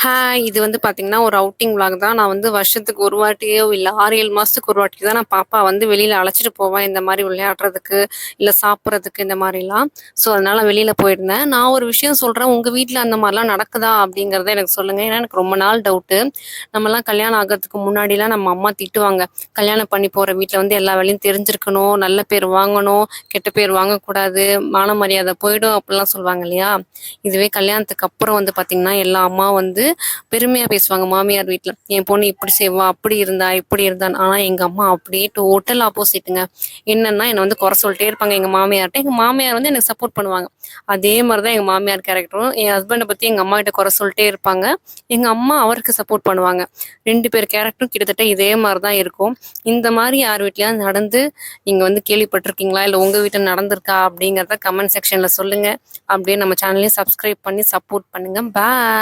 Hi! இது வந்து பார்த்தீங்கன்னா, ஒரு அவுட்டிங் விளாக் தான். நான் வந்து வருஷத்துக்கு ஒரு வாட்டியோ, இல்லை ஆறு ஏழு மாதத்துக்கு ஒரு வாட்டி தான் நான் பாப்பா வந்து வெளியில் அழைச்சிட்டு போவேன். இந்த மாதிரி விளையாடுறதுக்கு, இல்லை சாப்பிட்றதுக்கு இந்த மாதிரிலாம் ஸோ, அதனால் வெளியில் போயிருந்தேன். நான் ஒரு விஷயம் சொல்கிறேன் உங்கள் வீட்டில் அந்த மாதிரிலாம் நடக்குதா? அப்படிங்கிறத எனக்கு சொல்லுங்கள் ஏன்னா, எனக்கு ரொம்ப நாள் டவுட்டு. நம்மலாம் கல்யாணம் ஆகிறதுக்கு முன்னாடிலாம் நம்ம அம்மா திட்டுவாங்க. கல்யாணம் பண்ணி போகிற வீட்டில் வந்து எல்லா வேலையும் தெரிஞ்சிருக்கணும், நல்ல பேர் வாங்கணும், கெட்ட பேர் வாங்கக்கூடாது, மான மரியாதை போயிடும் அப்படிலாம் சொல்லுவாங்க இல்லையா? இதுவே கல்யாணத்துக்கு அப்புறம் வந்து பார்த்திங்கன்னா எல்லா அம்மா வந்து பெருமையா பேசுவாங்க மாமியார் வீட்டுல என் பொண்ணு இப்படி செய்வா, அப்படி இருந்தா, இப்படி இருந்தா ஆனா எங்க அம்மா அப்படியே டோட்டல் ஆப்போசிட்டுங்க. என்னன்னா என்ன வந்து குறை சொல்லிட்டே இருப்பாங்க எங்க மாமியார்ட்ட. எங்க மாமியார் வந்து எனக்கு சப்போர்ட் பண்ணுவாங்க. அதே மாதிரிதான் தான் எங்க மாமியார் கேரக்டரும். என் ஹஸ்பண்டை பத்தி எங்க அம்மாகிட்ட குறை சொல்லிட்டே இருப்பாங்க. எங்க அம்மா அவருக்கு சப்போர்ட் பண்ணுவாங்க. ரெண்டு பேர் கேரக்டரும் கிட்டத்தட்ட இதே மாதிரிதான் தான் இருக்கும். இந்த மாதிரி யார் வீட்லயாவது நடந்து நீங்க வந்து கேள்விப்பட்டிருக்கீங்களா இல்ல உங்க வீட்டுல நடந்திருக்கா? அப்படிங்கிறத கமெண்ட் செக்ஷன்ல சொல்லுங்க. அப்படியே நம்ம சேனலையும் சப்ஸ்கிரைப் பண்ணி சப்போர்ட் பண்ணுங்க. பாய்.